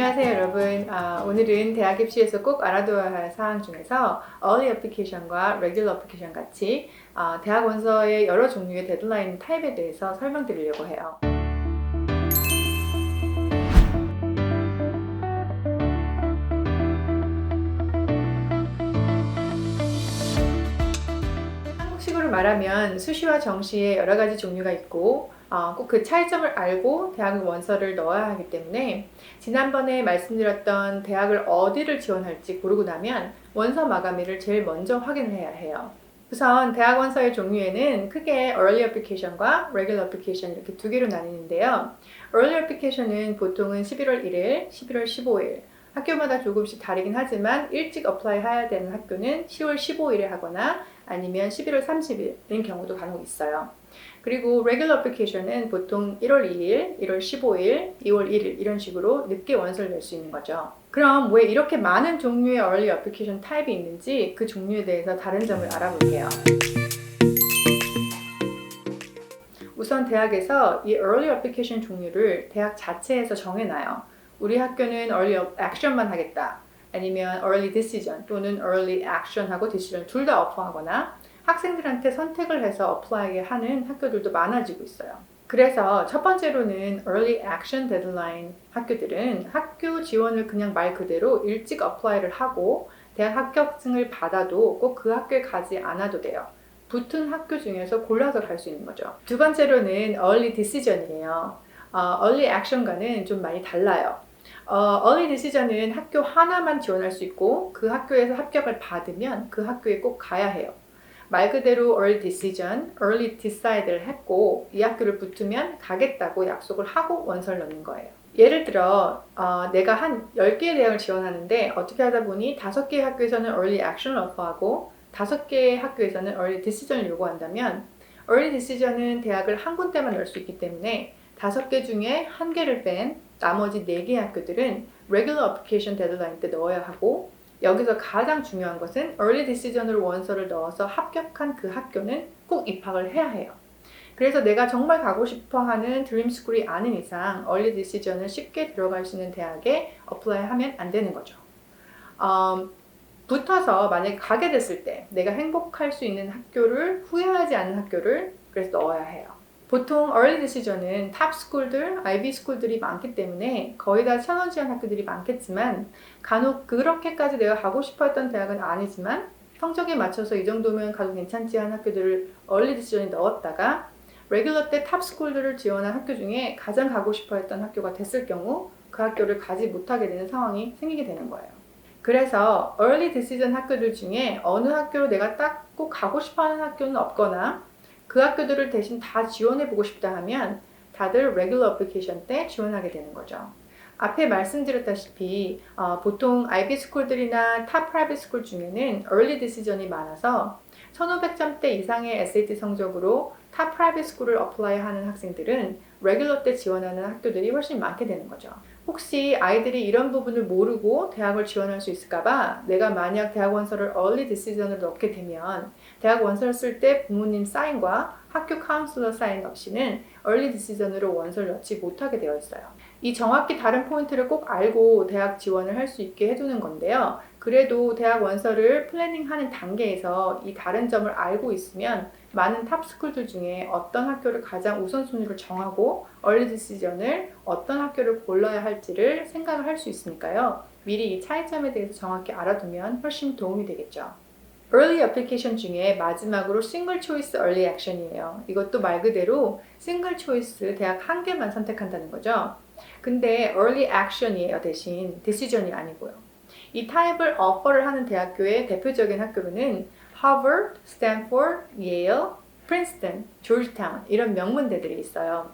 안녕하세요 여러분. 아, 오늘은 대학 입시에서 꼭 알아둬야 할 사항 중에서 Early Application과 Regular Application 같이 아, 대학 원서의 여러 종류의 데드라인 타입에 대해서 설명드리려고 해요. 한국식으로 말하면 수시와 정시의 여러 가지 종류가 있고 어, 꼭그 차이점을 알고 대학 원서를 넣어야 하기 때문에 지난번에 말씀드렸던 대학을 어디를 지원할지 고르고 나면 원서 마감일을 제일 먼저 확인을 해야 해요. 우선 대학 원서의 종류에는 크게 Early Application과 Regular Application 이렇게 두 개로 나뉘는데요. Early Application은 보통은 11월 1일, 11월 15일 학교마다 조금씩 다르긴 하지만 일찍 어플라이 해야 되는 학교는 10월 15일에 하거나 아니면 11월 30일인 경우도 간혹 있어요. 그리고 regular application은 보통 1월 2일, 1월 15일, 2월 1일 이런 식으로 늦게 원서를 낼 수 있는 거죠. 그럼 왜 이렇게 많은 종류의 early application 타입이 있는지 그 종류에 대해서 다른 점을 알아볼게요. 우선 대학에서 이 early application 종류를 대학 자체에서 정해놔요. 우리 학교는 early action만 하겠다. 아니면 early decision 또는 early action하고 decision 둘 다 어퍼하거나 학생들한테 선택을 해서 어플라이 하는 학교들도 많아지고 있어요. 그래서 첫 번째로는 early action deadline 학교들은 학교 지원을 그냥 말 그대로 일찍 어플라이를 하고 대학 합격증을 받아도 꼭 그 학교에 가지 않아도 돼요. 붙은 학교 중에서 골라서 갈 수 있는 거죠. 두 번째로는 early decision이에요. 어, early action과는 좀 많이 달라요. 어, early decision은 학교 하나만 지원할 수 있고 그 학교에서 합격을 받으면 그 학교에 꼭 가야 해요. 말 그대로 early decision, early decide를 했고 이 학교를 붙으면 가겠다고 약속을 하고 원서를 넣는 거예요. 예를 들어 어, 내가 한 10개의 대학을 지원하는데 어떻게 하다 보니 5개의 학교에서는 early action을 오퍼하고 5개의 학교에서는 early decision을 요구한다면 early decision은 대학을 한 군데만 넣을 수 있기 때문에 5개 중에 한 개를 뺀 나머지 4개의 학교들은 regular application deadline 때 넣어야 하고 여기서 가장 중요한 것은 early decision으로 원서를 넣어서 합격한 그 학교는 꼭 입학을 해야 해요. 그래서 내가 정말 가고 싶어 하는 드림 스쿨이 아닌 이상 early decision을 쉽게 들어갈 수 있는 대학에 어플라이 하면 안 되는 거죠. 음, 붙어서 만약에 가게 됐을 때 내가 행복할 수 있는 학교를 후회하지 않는 학교를 그래서 넣어야 해요. 보통 early decision은 탑 스쿨들, IB 스쿨들이 많기 때문에 거의 다 천원 지원 학교들이 많겠지만 간혹 그렇게까지 내가 가고 싶어 했던 대학은 아니지만 성적에 맞춰서 이 정도면 가도 괜찮지 하는 학교들을 early decision에 넣었다가 레귤러 때 탑 스쿨들을 지원한 학교 중에 가장 가고 싶어 했던 학교가 됐을 경우 그 학교를 가지 못하게 되는 상황이 생기게 되는 거예요. 그래서 early decision 학교들 중에 어느 학교로 내가 딱 꼭 가고 싶어 하는 학교는 없거나 그 학교들을 대신 다 지원해 보고 싶다 하면 다들 regular application 때 지원하게 되는 거죠. 앞에 말씀드렸다시피 어, 보통 IB 스쿨들이나 탑 프라이빗 스쿨 중에는 early decision이 많아서 1500점대 이상의 SAT 성적으로 탑 프라이빗 스쿨을 어플라이 하는 학생들은 레귤러 때 지원하는 학교들이 훨씬 많게 되는 거죠. 혹시 아이들이 이런 부분을 모르고 대학을 지원할 수 있을까봐 내가 만약 대학 원서를 early decision으로 넣게 되면 대학 원서를 쓸 때 부모님 사인과 학교 카운슬러 사인 없이는 early decision으로 원서를 넣지 못하게 되어 있어요. 이 정확히 다른 포인트를 꼭 알고 대학 지원을 할 수 있게 해두는 건데요. 그래도 대학 원서를 플래닝하는 단계에서 이 다른 점을 알고 있으면 많은 탑스쿨들 중에 어떤 학교를 가장 우선순위로 정하고 얼리 디시전을 어떤 학교를 골라야 할지를 생각을 할 수 있으니까요. 미리 이 차이점에 대해서 정확히 알아두면 훨씬 도움이 되겠죠. Early Application 중에 마지막으로 Single Choice Early Action이에요. 이것도 말 그대로 Single Choice 대학 한 개만 선택한다는 거죠. 근데 Early Action이에요 대신 Decision이 아니고요. 이 타입을 어퍼를 하는 대학교의 대표적인 학교로는 하버드, 스탠포드, 조지타운 이런 명문대들이 있어요.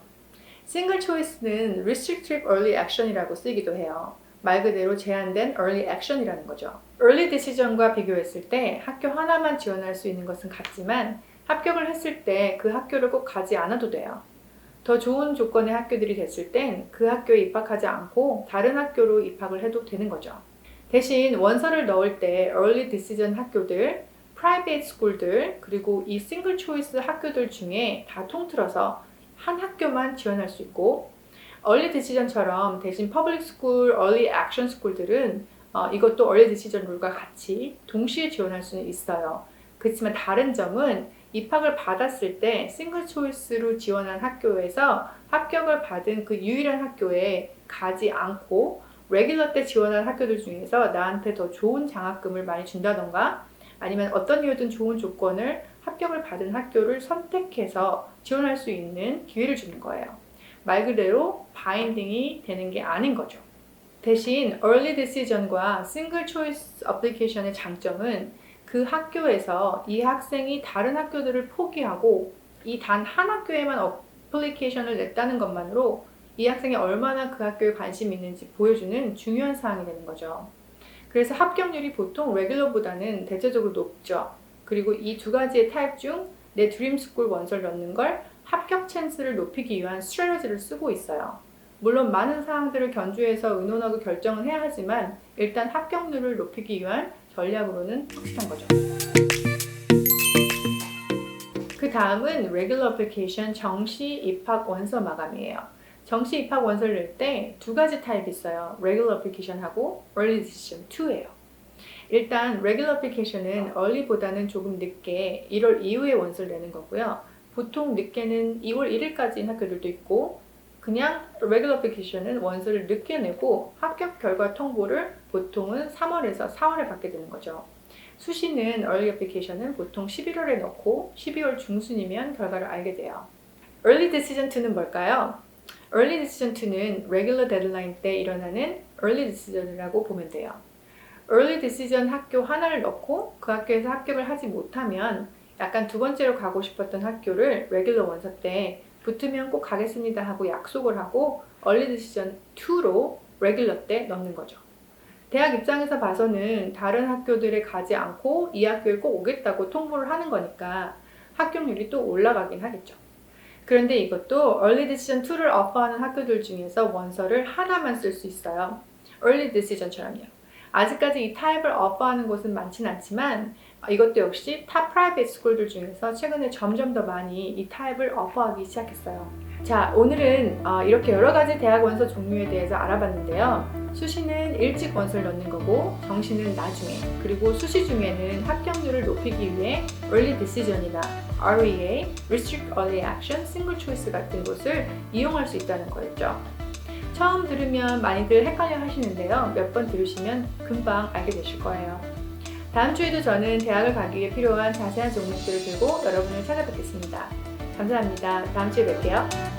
싱글 초이스는 restrictive early action이라고 쓰기도 해요. 말 그대로 제한된 early action이라는 거죠. early decision과 비교했을 때 학교 하나만 지원할 수 있는 것은 같지만 합격을 했을 때 그 학교를 꼭 가지 않아도 돼요. 더 좋은 조건의 학교들이 됐을 땐 그 학교에 입학하지 않고 다른 학교로 입학을 해도 되는 거죠. 대신 원서를 넣을 때 early decision 학교들, private school들, 그리고 이 single choice 학교들 중에 다 통틀어서 한 학교만 지원할 수 있고 early decision처럼 대신 public school, early action school들은 어, 이것도 early decision 룰과 같이 동시에 지원할 수는 있어요. 그렇지만 다른 점은 입학을 받았을 때 싱글 초이스로 지원한 학교에서 합격을 받은 그 유일한 학교에 가지 않고 레귤러 때 지원한 학교들 중에서 나한테 더 좋은 장학금을 많이 준다던가 아니면 어떤 이유든 좋은 조건을 합격을 받은 학교를 선택해서 지원할 수 있는 기회를 주는 거예요. 말 그대로 바인딩이 되는 게 아닌 거죠. 대신 early decision과 single choice application의 장점은 그 학교에서 이 학생이 다른 학교들을 포기하고 이 단 한 학교에만 어플리케이션을 냈다는 것만으로 이 학생이 얼마나 그 학교에 관심이 있는지 보여주는 중요한 사항이 되는 거죠. 그래서 합격률이 보통 레귤러보다는 대체적으로 높죠. 그리고 이 두 가지의 타입 중 내 드림스쿨 원서를 넣는 걸 합격 찬스를 높이기 위한 스트레지를 쓰고 있어요. 물론 많은 사항들을 견주해서 의논하고 결정은 해야 하지만 일단 합격률을 높이기 위한 전략으로는 확실한 거죠. 그 다음은 regular application 정시 입학 원서 마감이에요. 정시 입학 원서를 낼 때 두 가지 타입이 있어요. regular application하고 early decision 2예요. 일단 regular application은 early보다는 조금 늦게 1월 이후에 원서를 내는 거고요. 보통 늦게는 2월 1일까지인 학교들도 있고 그냥 regular application은 원서를 늦게 내고 합격 결과 통보를 보통은 3월에서 4월에 받게 되는 거죠. 수시는 early application은 보통 11월에 넣고 12월 중순이면 결과를 알게 돼요. early decision 2는 뭘까요? Early decision 2는 regular deadline 때 일어나는 early decision이라고 보면 돼요. early decision 학교 하나를 넣고 그 학교에서 합격을 하지 못하면 약간 두 번째로 가고 싶었던 학교를 regular 원서 때 붙으면 꼭 가겠습니다 하고 약속을 하고 early decision 2로 regular 때 넣는 거죠. 대학 입장에서 봐서는 다른 학교들에 가지 않고 이 학교에 꼭 오겠다고 통보를 하는 거니까 합격률이 또 올라가긴 하겠죠. 그런데 이것도 early decision 2를 어퍼하는 학교들 중에서 원서를 하나만 쓸 수 있어요. early decision처럼요. 아직까지 이 타입을 어퍼하는 곳은 많진 않지만 이것도 역시 탑 프라이빗 스쿨들 중에서 최근에 점점 더 많이 이 타입을 어퍼하기 시작했어요. 자, 오늘은 어, 이렇게 여러 가지 대학 원서 종류에 대해서 알아봤는데요. 수시는 일찍 원서를 넣는 거고 정시는 나중에 그리고 수시 중에는 합격률을 높이기 위해 early decision이나 REA, Restrict Early Action, Single Choice 같은 곳을 이용할 수 있다는 거였죠. 처음 들으면 많이들 헷갈려 하시는데요. 몇 번 들으시면 금방 알게 되실 거예요. 다음 주에도 저는 대학을 가기 위해 필요한 자세한 종목들을 들고 여러분을 찾아뵙겠습니다. 감사합니다. 다음 주에 뵐게요.